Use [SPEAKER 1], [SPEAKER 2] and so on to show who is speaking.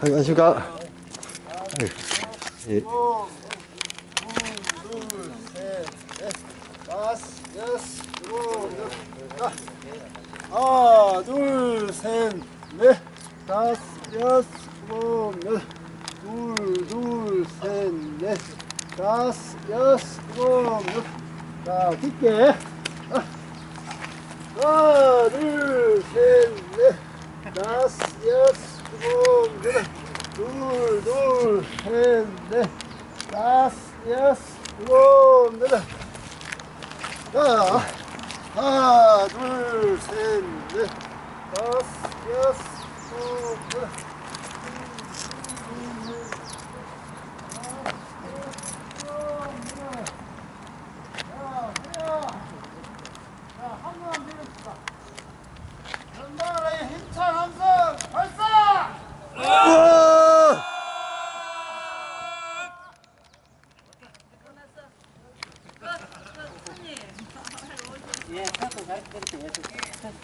[SPEAKER 1] 안녕하십니까. 예.
[SPEAKER 2] 둘, 셋, 넷, 다섯, 여섯, 일곱, 여덟. 하나, 둘, 셋, 넷, 다섯, 여섯, 일곱. 둘, 둘, 셋, 넷, 다섯, 여섯, 일곱. 자, 깊게. 하나, 둘, 셋, 넷, 다섯, 여섯, 일곱, 여덟. 둘, 둘, 셋, 넷, 다섯, 여섯, 일곱,
[SPEAKER 3] 絶対そうですね。